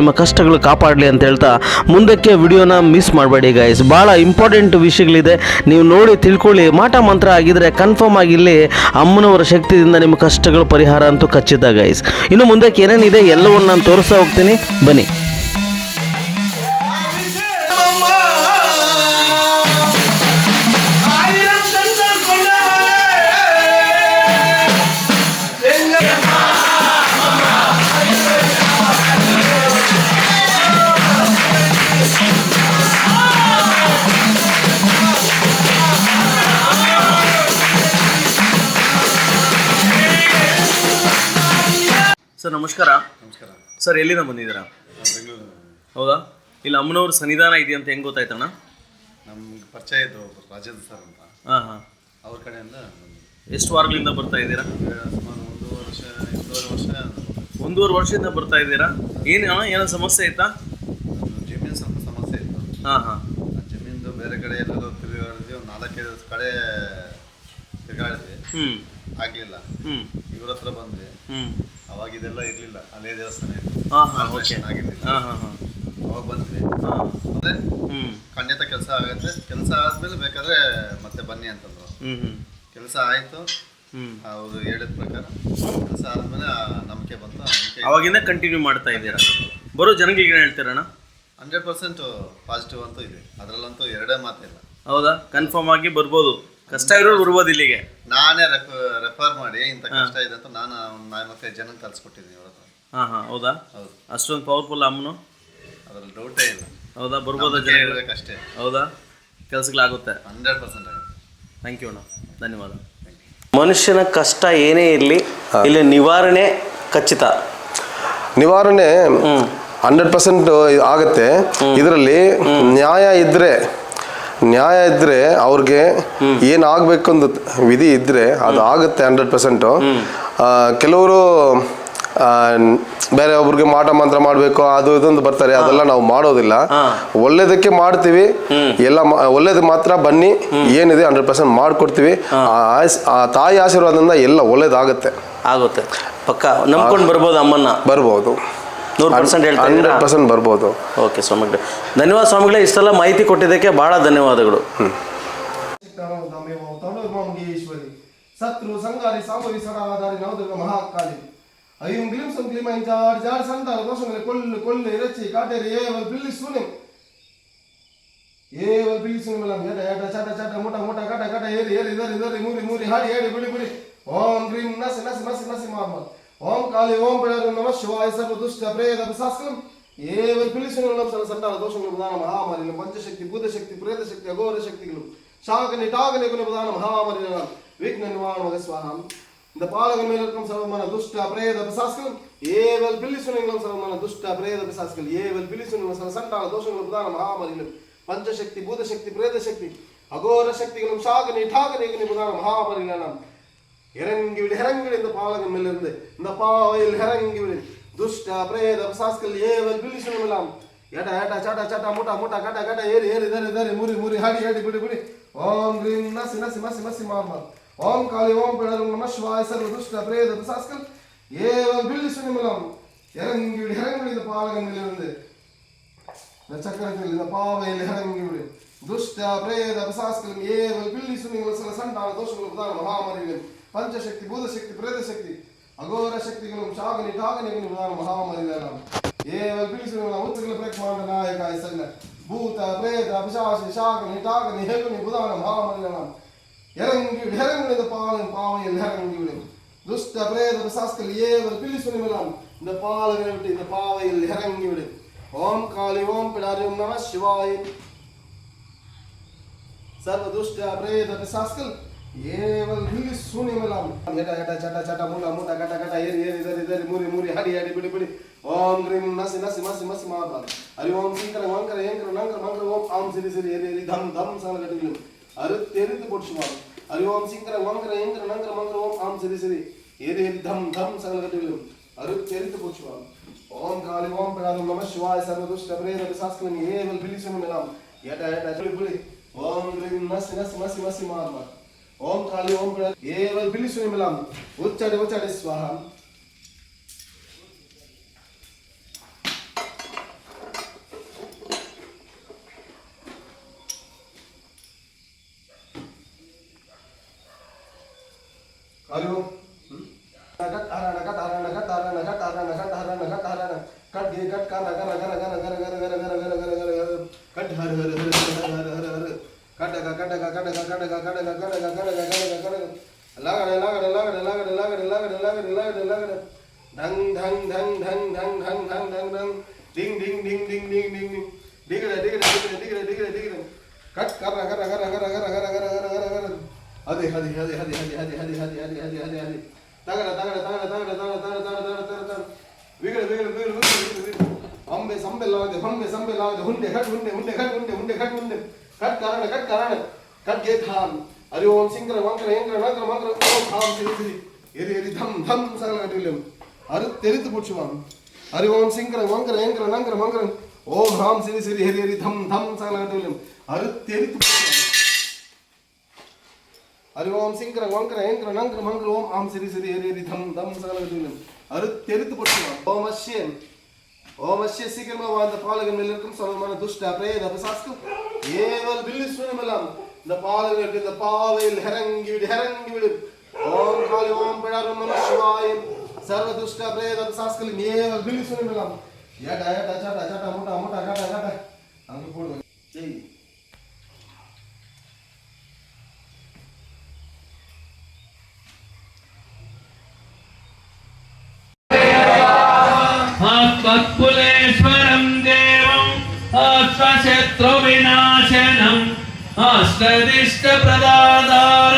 ನಿಮ್ಮ ಕಷ್ಟಗಳು ಕಾಪಾಡಲಿ ಅಂತ ಹೇಳ್ತಾ ಮುಂದಕ್ಕೆ ವಿಡಿಯೋನ ಮಿಸ್ ಮಾಡಬೇಡಿ ಗೈಸ್ ಭಾಳ ಇಂಪಾರ್ಟೆಂಟ್ ವಿಷಯಗಳಿದೆ. ನೀವು ನೋಡಿ, ತಿಳ್ಕೊಳ್ಳಿ. ಮಾಟ ಮಂತ್ರ ಆಗಿದ್ರೆ ಕನ್ಫರ್ಮ್ ಆಗಿ ಇಲ್ಲಿ ಅಮ್ಮನವರ ಶಕ್ತಿಯಿಂದ ನಿಮ್ಮ ಕಷ್ಟಗಳು ಪರಿಹಾರ ಅಂತೂ ಖಚಿತ ಗೈಸ್ ಇನ್ನು ಮುಂದಕ್ಕೆ ಏನೇನಿದೆ ಎಲ್ಲವನ್ನು ನಾನು ತೋರಿಸ್ತಾ ಹೋಗ್ತೀನಿ. ಬನ್ನಿ. ಸರ್ ನಮಸ್ಕಾರ. ನಮಸ್ಕಾರ. ಸರ್ ಎಲ್ಲಿಂದ ಬಂದಿದ್ದೀರಾ? ಹೌದಾ? ಇಲ್ಲಿ ಅಮ್ಮನವ್ರ ಸನ್ನಿಧಾನ ಇದೆ ಅಂತ ಹೆಂಗೆ ಗೊತ್ತಾಯ್ತಣ್ಣ? ನಮ್ಗೆ ಪರಿಚಯ ಇದ್ದು ಒಬ್ರು ರಾಜೇಂದ್ರ ಸರ್ ಅಂತ. ಹಾಂ ಹಾಂ. ಅವ್ರ ಕಡೆಯಿಂದ ಎಷ್ಟು ವಾರಗಳಿಂದ ಬರ್ತಾ ಇದ್ದೀರಾ? ಸುಮಾರು ಒಂದೂವರೆ ವರ್ಷ ಎರಡೂವರೆ ವರ್ಷ ಒಂದೂವರೆ ವರ್ಷದಿಂದ ಬರ್ತಾ ಇದ್ದೀರಾ? ಏನು ಅಣ್ಣ ಏನೋ ಸಮಸ್ಯೆ ಆಯ್ತಾ ಜಮೀನು ಸ್ವಲ್ಪ ಸಮಸ್ಯೆ ಇತ್ತು. ಹಾಂ ಹಾಂ. ಆ ಜಮೀನ್ದು ಬೇರೆ ಕಡೆ ಎಲ್ಲರೂ ತಿರುಗಾಡಿದ್ವಿ ಒಂದು ನಾಲ್ಕೈದು ಕಡೆ ತಿರುಗಾಡಿದ್ವಿ. ಹ್ಞೂ ಆಗಲಿಲ್ಲ. ಹ್ಞೂ ಇವ್ರ ಹತ್ರ ಬಂದ್ವಿ. ಹ್ಞೂ ಅವಾಗ ಇದೆಲ್ಲ ಇರಲಿಲ್ಲ. ಅಲ್ಲೇ ದೇವಸ್ಥಾನ ಆಗಿರ್ಲಿಲ್ಲ. ಹಾಂ ಹಾಂ ಹಾಂ. ಅವಾಗ ಬಂದ್ವಿ. ಹ್ಞೂ ಖಂಡಿತ ಕೆಲಸ ಆಗುತ್ತೆ. ಕೆಲಸ ಆದ್ಮೇಲೆ ಬೇಕಾದ್ರೆ ಮತ್ತೆ ಬನ್ನಿ ಅಂತಂದ್ರು. ಕೆಲಸ ಆಯಿತು. ಅವರು ಹೇಳಿದ ಪ್ರಕಾರ ಕೆಲಸ ಆದ್ಮೇಲೆ ನಂಬಿಕೆ ಬಂತು. ಅವಾಗಿಂದ ಕಂಟಿನ್ಯೂ ಮಾಡ್ತಾ ಇದ್ದೀರಾ? ಬರೋ ಜನಗಳಿಗೆ ಏನು ಹೇಳ್ತೀರಣ್ಣ ಹಂಡ್ರೆಡ್ ಪರ್ಸೆಂಟ್ ಪಾಸಿಟಿವ್ ಅಂತೂ ಇದೆ. ಅದರಲ್ಲಂತೂ ಎರಡೇ ಮಾತಿಲ್ಲ. ಹೌದಾ? ಕನ್ಫರ್ಮ್ ಆಗಿ ಬರ್ಬೋದು. ಕಷ್ಟ ಇರೋರು ಬರ್ಬೋದು ಇಲ್ಲಿಗೆ. ನಾನೇ ರೆಫರ್ ಮಾಡಿ ಇಂಥ ಕಷ್ಟ ಇದೆ ಅಂತ ನಾನು ನಾಲ್ಕೈದು ಜನ ಕಲ್ಸ್ಕೊಟ್ಟಿದ್ದೀನಿ ಇವರ ಹತ್ರ. ಹಾ ಹಾಂ ಹೌದಾ? ಹೌದು. ಅಷ್ಟೊಂದು ಪವರ್ಫುಲ್ ಅಮ್ಮನು? ಅದ್ರಲ್ಲಿ ಡೌಟೇ ಇಲ್ಲ. ಹೌದಾ? ಬರ್ಬೋದಾ ಜನ ಅಷ್ಟೇ ಹೌದಾ? ಕೆಲಸಗಳಾಗುತ್ತೆ? ಹಂಡ್ರೆಡ್ ಪರ್ಸೆಂಟ್ ಆಗುತ್ತೆ. ಥ್ಯಾಂಕ್ ಯು ಅಣ್ಣ. ಧನ್ಯವಾದ. ಮನುಷ್ಯನ ಕಷ್ಟ ಏನೇ ಇರಲಿ ಇಲ್ಲಿ ನಿವಾರಣೆ ಖಚಿತ. ನಿವಾರಣೆ ಹಂಡ್ರೆಡ್ ಪರ್ಸೆಂಟ್ ಆಗುತ್ತೆ. ಇದರಲ್ಲಿ ನ್ಯಾಯ ಇದ್ರೆ ನ್ಯಾಯ ಇದ್ರೆ ಅವ್ರಿಗೆ ಏನ್ ಆಗ್ಬೇಕು ಒಂದು ವಿಧಿ ಇದ್ರೆ ಅದು ಆಗುತ್ತೆ ಹಂಡ್ರೆಡ್ ಪರ್ಸೆಂಟು ಕೆಲವರು ಬೇರೆ ಒಬ್ರಿಗೆ ಮಾಟ ಮಂತ್ರ ಮಾಡಬೇಕು ಅದು ಇದೊಂದು ಬರ್ತಾರೆ. ಅದೆಲ್ಲ ನಾವು ಮಾಡೋದಿಲ್ಲ. ಒಳ್ಳೇದಕ್ಕೆ ಮಾಡ್ತೀವಿ. ಎಲ್ಲ ಒಳ್ಳೇದಕ್ಕೆ ಮಾತ್ರ ಬನ್ನಿ. ಏನಿದೆ ಹಂಡ್ರೆಡ್ ಪರ್ಸೆಂಟ್ ಮಾಡ್ಕೊಡ್ತೀವಿ. ಆ ತಾಯಿ ಆಶೀರ್ವಾದದಿಂದ ಎಲ್ಲ ಒಳ್ಳೇದಾಗುತ್ತೆ. ಆಗುತ್ತೆ. ಪಕ್ಕ ನಂಬ್ಕೊಂಡು ಬರ್ಬೋದು ಅಮ್ಮನ್ನ. ಬರ್ಬೋದು. ನೂರು ಪರ್ಸೆಂಟ್ ಹೇಳ್ತಾರೆ ಹಂಡ್ರೆಡ್ ಪರ್ಸೆಂಟ್ ಬರ್ಬೋದು ಓಕೆ ಸ್ವಾಮಿಗಳೇ ಧನ್ಯವಾದ ಸ್ವಾಮಿಗಳೇ ಇಷ್ಟೆಲ್ಲ ಮಾಹಿತಿ ಕೊಟ್ಟಿದ್ದಕ್ಕೆ ಭಾಳ ಧನ್ಯವಾದಗಳು ಸಿಕ್ತಾನಂದಾಮೆ ಓಂ ತನುರ್ಮಂಗೇಶ್ವರಿ ಸತ್ರು ಸಂಗಾರಿ ಸಾಮರಿ ಸದಾಧಾರಿ ನವದುರ್ಗ ಮಹಾಕಾಳಿ ಐಂ ಗ್ಲೀಂ ಸಂ ಗ್ಲೀಂ ಐಂ ಜಾರ್ ಜಾರ್ ಸಂತಾನ ದೋಷங்களை ಕೊಲ್ಲು ಕೊಲ್ಲು ಎರಚಿ ಕಾಟೇರಿ ಏವಲ್ ಬಿಲ್ಲಿ ಸೂನೆ ಏವಲ್ ಬಿಲ್ಲಿ ಸೂನೆ ಮೇಲಂ ಎಡ ಎಡ ಚಟ ಚಟ ಮೂಟ ಮೂಟ ಕಟ ಕಟ ಏರಿ ಏರಿ ಇದರಿ ಇದರಿ ಮೂರಿ ಮೂರಿ ಹಾಡಿ ಏಡಿ ಬಿಳಿ ಬಿಳಿ ಓಂ ಗ್ರೀಂ ನಸಿ ನಸಿ ನಸಿ ನಸಿ ಮಾರ್ಮಲ್ ఓం కాళి ఓం పిడారు నమ శివాయ సర్వ దుష్ట ప్రేత పిశాస్కలం ఎవరి పిలిచిన సన సంటాల దోషములు ప్రధాన మహామరిలు పంచశక్తి భూతశక్తి ప్రేతశక్తి అఘోర శక్తిలు சாகனி டாகனி குண பிரதான மகாமரினால் விக்ன நிவாரண சுவாகம் இந்த பாலகன் மேல் இருக்கும் சர்வமான துஷ்ட பிரேத பிசாஸ்கள் ஏவல் பில்லி சுனங்களும் சர்வமான துஷ்ட பிரேத பிசாஸ்கள் ஏவல் பில்லி சுனங்களும் சில சண்டால தோஷங்களும் பிரதான மகாமரிகளும் பஞ்சசக்தி பூதசக்தி பிரேத சக்தி அகோர சக்திகளும் சாகனி டாகனி குண பிரதான மகாமரிகளும் இறங்கி விடு இறங்கி விடு இந்த பாலகன் மேலிருந்து. இந்த பாவையில் இறங்கி விடு. துஷ்ட பிரேத சாஸ்கல் ஏவல் பிலிசனும் எல்லாம். ஏட்டா ஏட்டா சாட்டா சாட்டா மூட்டா மூட்டா கட்ட கட்ட ஏறி ஏறி தரி தரி முறி முறி ஹாடி ஹாடி பிடி பிடி. ஓம் கிரீம் நசி நசி மசி மசி மாமா. ஓம் காளி ஓம் பிழரும் நம சிவாய சர்வ துஷ்ட பிரேத சாஸ்கல் ஏவல் பிலிசனும் சுனிமலம் இறங்கி விடு இறங்கி விடு இந்த பாலகனிலிருந்து இந்த சக்கரத்தில் இந்த பாவையில் இறங்கி விடு. துஷ்ட பிரேத பிசாஸ்கள் ஏவல் பில்லி சுனிமல சில சண்டான தோஷங்கள் பிரதான மகாமரிகள் பஞ்சசக்தி பூதசக்தி பிரேத சக்தி அகோர சக்திகளும் ಶಾಗನಿ ಟಾಗನಿಗಳು ಪ್ರಧಾನ ಮಹಾಮರಿಗಳಾಮ್ ಏವಲ್ ಬಿಳಿಸುಗಳ ಉತ್ತಗಳ ಪ್ರಕ್ಮಾಂಡ ನಾಯಕಾಯ ಸಣ್ಣ ಭೂತ ಪ್ರೇತ ಅಪಿಶಾಸಿ ಶಾಗನಿ ಟಾಗನಿ ಹೇಗುನಿ ಪ್ರಧಾನ ಮಹಾಮರಿಗಳಾಮ್ இறங்கி இறங்கி இந்த பாவன் பாவையில் இறங்கி விடும் துஷ்ட பிரேத பிசாஸ்கள் ஏவல் பிலிசுனி மிலாம் இந்த பாலகனை விட்டு இந்த பாவையில் இறங்கி விடும் ஓம் காளி ஓம் பிடாரி ஓம் நம சிவாய సర్వదుష్ట ప్రేత పిశాస్కల్ ఏవల్ హింగి శూన్య మిలాం ఎట ఎట చట చట మూల మూట గట గట ఏరి ఏరి దరి దరి మూరి మూరి హరి హరి బిడి బిడి ఓం హ్రీం నసి నసి మసి మసి మాపాలి హరి ఓం శంకర వంకర ఏంకర నంకర మంకర ఓం. ఆం సిరి సిరి ఏరి ఏరి ధమ్ ధమ్ సన గడిగిలు అరు తెరిది పొడుచుమారు హరి ఓం శంకర వంకర ఏంకర నంకర మంకర ఓం. ఆం సిరి సిరి ఏరి ఏరి ధమ్ ధమ్ సన గడిగిలు అరు తెరిది పొడుచుమారు ఓం కాళి ఓం ప్రకారం నమ శివాయ సర్వదుష్ట ప్రేర విశాస్కులను ఏవల్ పిలిచిన మిలాం. ఎట ఎట బిడి బిడి ಓಂ ಗ್ರೀಂ ಮಸಿ ನಸಿ ಮಸಿ ಮಸಿ ಮಾರ್ಮ ಓಂ ಕಾಳಿ ಓಂ ಬಿಡ ಕೇವಲ ಬಿಳಿಸು ನಿಮಲಂ ಉಚ್ಚಾರಿ ಉಚ್ಚಾರಿ ಸ್ವಾಹ हरिओ नगत हर नगत हर नगत हर नगत हर नगत हर नगत हर नगत कट गे कट का नगर नगर नगर नगर नगर नगर नगर नगर नगर कट हर हर हर अंबे संबे लागे हंबे संबे लागे हुंडे घट हुंडे हुंडे घट हुंडे हुंडे घट हुंडे கட் கரண கட் கரண கட் கே தாம் ஹரி ஓம் சிங்கர மங்கர ஏங்கர நங்கர மங்கர ஓம் தாம் சிரி சிரி எரி எரி தம் தம் சகல கட்டிலும் அரு தெரித்து போச்சுவாம் ஹரி ஓம் சிங்கர மங்கர ஏங்கர நங்கர மங்கர ஓம் ஹாம் சிரி சிரி எரி எரி தம் தம் சகல கட்டிலும் அரு தெரித்து போச்சுவாம் ஹரி ஓம் சிங்கர வங்கர ஏங்கர நங்கர மங்கர ஓம் ஆம் சிரி சிரி எரி எரி தம் தம் சகல கட்டிலும் அரு தெரித்து போச்சுவாம் ஓம் அஷ்யன் ஓம் அஷ்ய சீக்கிரமா வாழ்ந்த பாலகன் மேல் இருக்கும் சொல்லமான துஷ்ட பிரேத பிசாஸ்கும் ஏவல் பில்லி சுனமெல்லாம் இந்த பாலகர்களுக்கு இந்த பாவையில் இறங்கி விடு இறங்கி விடு. ஓம் காலி ஓம் பிழாரும் நம சிவாயம். சர்வ துஷ்ட பிரேத பிசாஸ்களும் ஏவல் பில்லி சுனமெல்லாம் ஏட்டா ஏட்டா சாட்டா சாட்டா மூட்டா மூட்டா காட்டா காட்டா அங்க போடுவோம் तत्कुलेश्वरं देवं अश्वशत्रु विनाशनम् अष्टदिष्टप्रदादार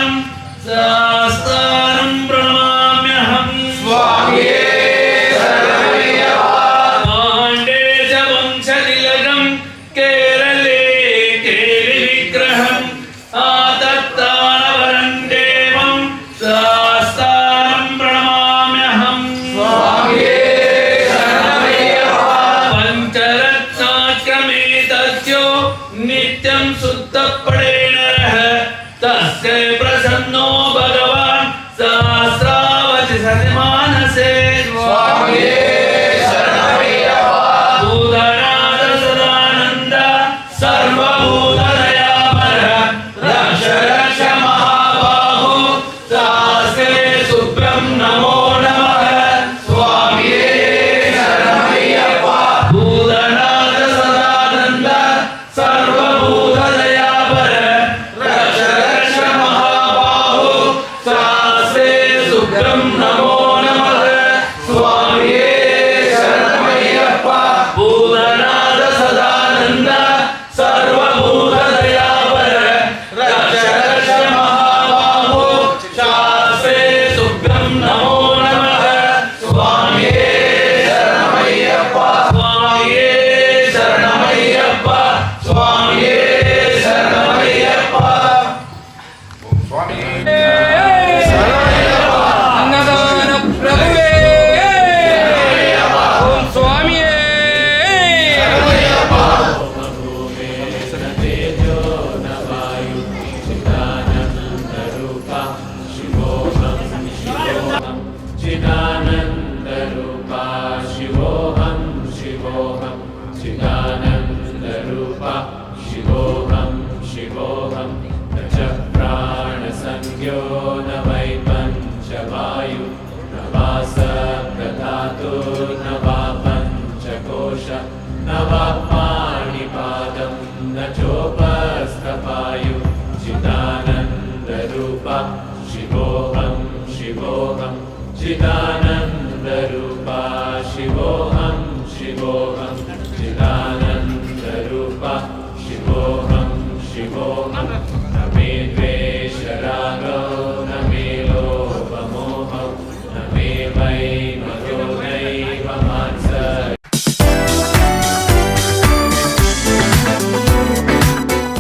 Yeah.